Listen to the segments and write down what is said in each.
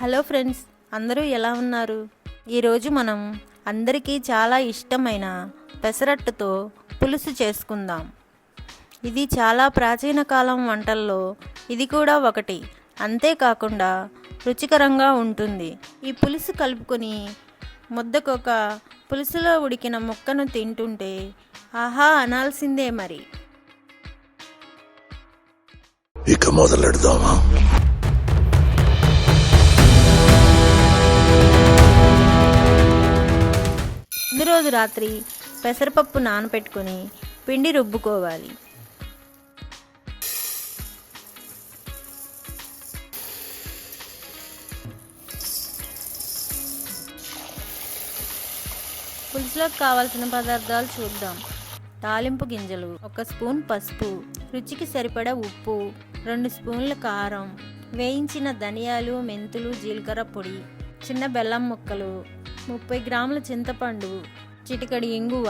Hello friends అందరూ ఎలా ఉన్నారు? ఈరోజు మనం అందరికీ చాలా ఇష్టమైన పెసరట్టుతో పులుసు చేసుకుందాం. ఇది చాలా ప్రాచీన కాలం వంటల్లో ఇది కూడా ఒకటి. అంతేకాకుండా రుచికరంగా ఉంటుంది. ఈ పులుసు కలుపుకొని ముద్దకొక పులుసులో ఉడికిన ముక్కను తింటుంటే ఆహా అనాల్సిందే మరి. ఇక మొదలెడదామా? రోజు రాత్రి పెసరపప్పు నానపెట్టుకుని పిండి రుబ్బుకోవాలి. పులుసులోకి కావాల్సిన పదార్థాలు చూద్దాం. తాలింపు గింజలు ఒక స్పూన్ పసుపు రుచికి సరిపడా ఉప్పు రెండు స్పూన్ల కారం వేయించిన ధనియాలు మెంతులు జీలకర్ర పొడి చిన్న బెల్లం ముక్కలు ముప్పై గ్రాముల చింతపండు చిటికడి ఇంగువ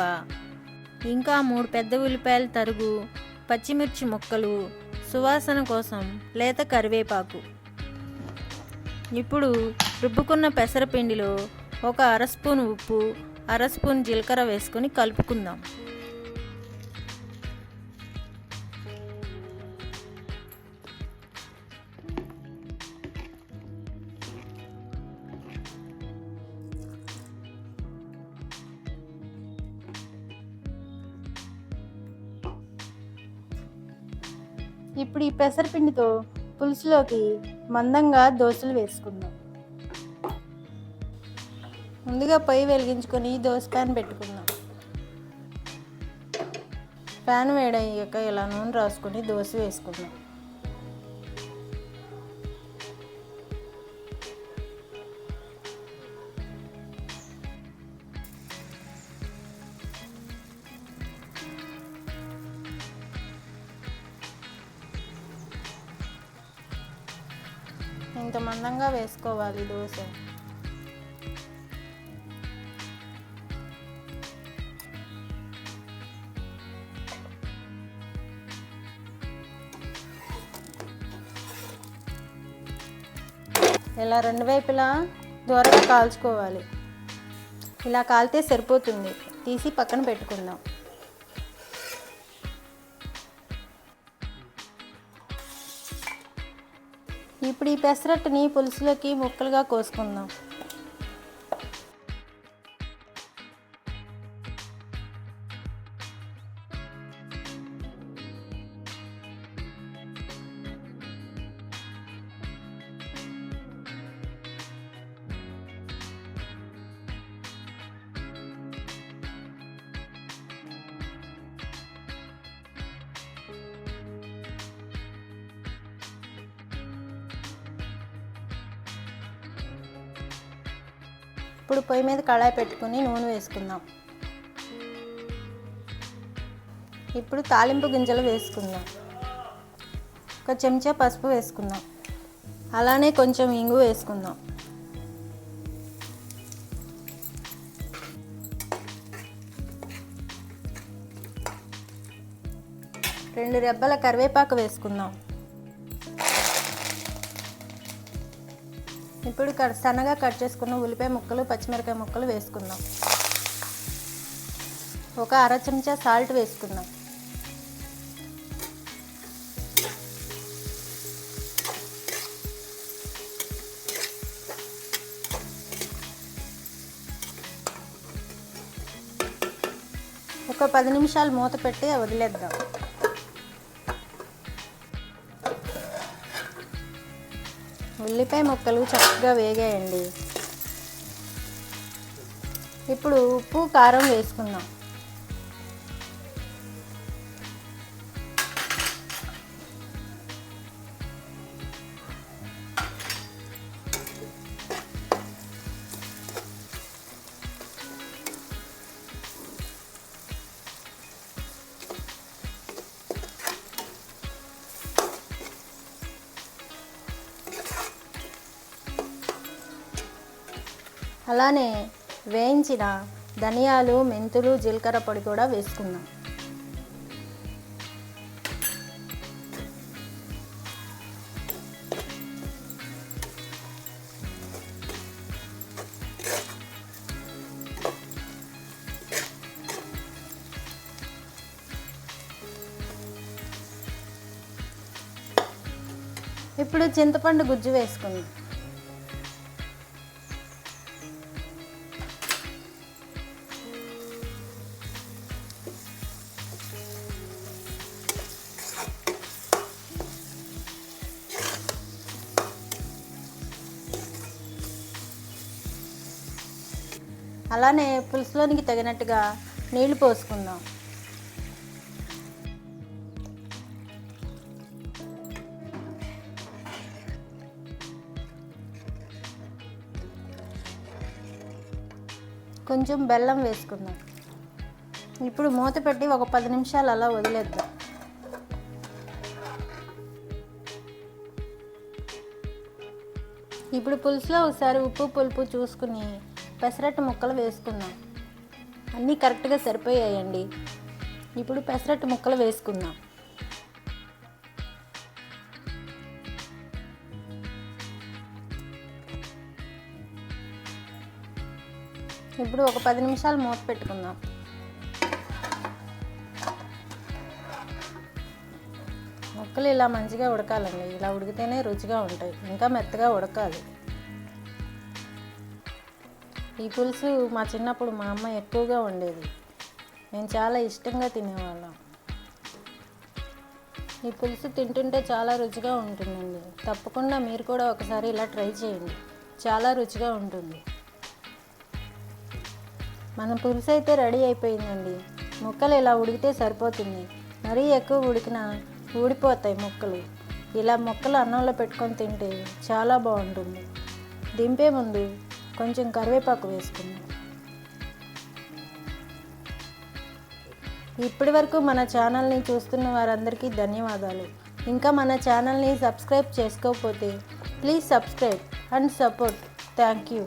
ఇంకా మూడు పెద్ద ఉల్లిపాయల తరుగు పచ్చిమిర్చి ముక్కలు సువాసన కోసం లేత కరివేపాకు. ఇప్పుడు రుబ్బుకున్న పెసరపిండిలో ఒక అర స్పూన్ ఉప్పు అర స్పూన్ జీలకర్ర వేసుకొని కలుపుకుందాం. ఇప్పుడు ఈ పెసరపిండితో పులుసులోకి మందంగా దోశలు వేసుకుందాం. ముందుగా పొయ్యి వెలిగించుకొని దోశ ప్యాన్ పెట్టుకుందాం. ప్యాన్ వేడయ్యాక ఇలా నూనె రాసుకొని దోశ వేసుకుందాం. ఇంత మందంగా వేసుకోవాలి దోశ. ఇలా రెండు వైపులా దూరంగా కాల్చుకోవాలి. ఇలా కాలితే సరిపోతుంది. తీసి పక్కన పెట్టుకుందాం. ఇప్పుడు ఈ పెసరట్టుని పులుసులోకి ముక్కలుగా కోసుకుందాం. ఇప్పుడు పొయ్యి మీద కళాయి పెట్టుకుని నూనె వేసుకుందాం. ఇప్పుడు తాలింపు గింజలు వేసుకుందాం. ఒక చెంచా పసుపు వేసుకుందాం. అలానే కొంచెం ఇంగు వేసుకుందాం. రెండు రెబ్బల కరివేపాకు వేసుకుందాం. ఇప్పుడు కట్ సన్నగా కట్ చేసుకున్న ఉల్లిపాయ ముక్కలు పచ్చిమిరకాయ ముక్కలు వేసుకుందాం. ఒక అర చెంచా సాల్ట్ వేసుకుందాం. ఒక పది నిమిషాలు మూత పెట్టి వదిలేద్దాం. ఉల్లిపాయ ముక్కలు చక్కగా వేగాయండి. ఇప్పుడు ఉప్పు కారం వేసుకుందాం. అలానే వేయించిన ధనియాలు మెంతులు జీలకర్ర పొడి కూడా వేసుకుందాం. ఇప్పుడు చింతపండు గుజ్జు వేసుకుందాం. అలానే పులుసులోనికి తగినట్టుగా నీళ్ళు పోసుకుందాం. కొంచెం బెల్లం వేసుకుందాం. ఇప్పుడు మూత పెట్టి ఒక పది నిమిషాలు అలా వదిలేద్దాం. ఇప్పుడు పులుసులో ఒకసారి ఉప్పు పులుపు చూసుకుని పెసరట్టు ముక్కలు వేసుకుందాం. అన్నీ కరెక్ట్గా సరిపోయాయండి. ఇప్పుడు పెసరట్టు ముక్కలు వేసుకుందాం. ఇప్పుడు ఒక పది నిమిషాలు మూత పెట్టుకుందాం. ముక్కలు ఇలా మంచిగా ఉడకాలండి. ఇలా ఉడికితేనే రుచిగా ఉంటాయి. ఇంకా మెత్తగా ఉడకాలి. ఈ పులుసు మా చిన్నప్పుడు మా అమ్మ ఎక్కువగా ఉండేది నేను చాలా ఇష్టంగా తినేవాళ్ళం. ఈ పులుసు తింటుంటే చాలా రుచిగా ఉంటుందండి. తప్పకుండా మీరు కూడా ఒకసారి ఇలా ట్రై చేయండి. చాలా రుచిగా ఉంటుంది. మన పులుసు అయితే రెడీ అయిపోయిందండి. ముక్కలు ఇలా ఉడికితే సరిపోతుంది. మరీ ఎక్కువ ఉడికినా ఊడిపోతాయి ముక్కలు. ఇలా ముక్కలు అన్నంలో పెట్టుకొని తింటే చాలా బాగుంటుంది. దింపే ముందు కొంచెం కరివేపాకు వేసుకుందాం. ఇప్పటి వరకు మన ఛానల్ని చూస్తున్న వారందరికీ ధన్యవాదాలు. ఇంకా మన ఛానల్ని సబ్స్క్రైబ్ చేసుకోకపోతే please subscribe and support. Thank you.